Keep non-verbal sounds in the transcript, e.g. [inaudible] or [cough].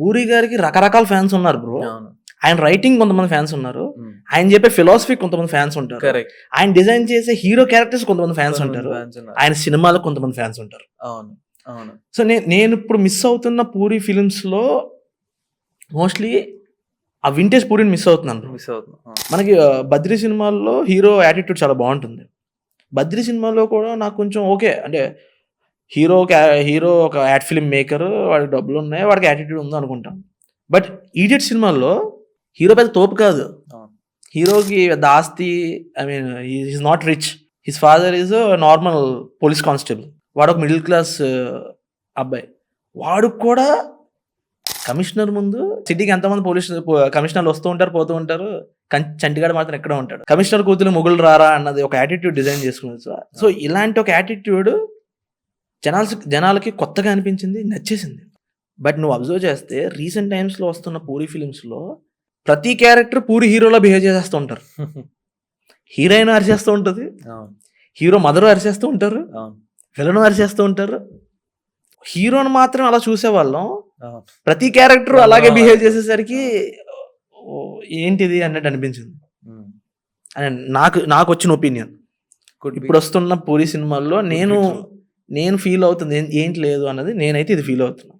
పూరి గారికి రకరకాల ఫ్యాన్స్ ఉన్నారు బ్రో. ఆయన రైటింగ్ కొంతమంది ఫ్యాన్స్ ఉన్నారు. ఆయన చెప్పే ఫిలాసఫీ కొంతమంది ఫ్యాన్స్ ఉంటారు. ఆయన డిజైన్ చేసే హీరో క్యారెక్టర్స్ కొంతమంది ఫ్యాన్స్ ఉంటారు. ఆయన సినిమాలో కొంతమంది ఫ్యాన్స్ ఉంటారు. సో నేను నేను ఇప్పుడు మిస్ అవుతున్న పూరి ఫిలిమ్స్లో మోస్ట్లీ ఆ వింటేజ్ పూరిని మిస్ అవుతున్నాను. మిస్ అవుతుంది అవును. మనకి బద్రి సినిమాల్లో హీరో యాటిట్యూడ్ చాలా బాగుంటుంది. బద్రి సినిమాలో కూడా నాకు కొంచెం ఓకే అంటే హీరో హీరో ఒక యాడ్ ఫిల్మ్ మేకర్ వాడికి డబ్బులు ఉన్నాయి వాడికి యాటిట్యూడ్ ఉంది అనుకుంటాం. బట్ ఈడియట్ సినిమాల్లో హీరో పెద్ద తోపు కాదు. హీరోకి పెద్ద ఆస్తి I mean is not rich. His father is normal police constable వాడు ఒక మిడిల్ క్లాస్ అబ్బాయి. వాడు కూడా కమిషనర్ ముందు సిటీకి ఎంతమంది పోలీస్ కమిషనర్లు వస్తూ ఉంటారు పోతూ ఉంటారు చంటిగాడు మాత్రం ఎక్కడ ఉంటాడు. కమిషనర్ కూతురు మొగులు రారా అన్నది ఒక యాటిట్యూడ్ డిజైన్ చేసుకున్నది. సో సో ఇలాంటి ఒక యాటిట్యూడ్ జనాల జనాలకి కొత్తగా అనిపించింది నచ్చేసింది. బట్ నువ్వు అబ్జర్వ్ చేస్తే రీసెంట్ టైమ్స్లో వస్తున్న పూరి ఫిలిమ్స్లో ప్రతి క్యారెక్టర్ పూరి హీరోలో బిహేవ్ చేసేస్తూ ఉంటారు. [laughs] హీరోయిన్ అరిచేస్తూ ఉంటుంది. హీరో మదర్ అరిచేస్తూ ఉంటారు. విలను అరిచేస్తూ ఉంటారు. హీరోని మాత్రం అలా చూసేవాళ్ళం. ప్రతి క్యారెక్టర్ అలాగే బిహేవ్ చేసేసరికి ఏంటిది అన్నట్టు అనిపించింది. అని నాకు నాకు వచ్చిన ఒపీనియన్. ఇప్పుడు వస్తున్న పూరి సినిమాల్లో నేను. నేను ఫీల్ అవుతుంది ఏంటి లేదు అన్నది నేనైతే ఇది ఫీల్ అవుతున్నా.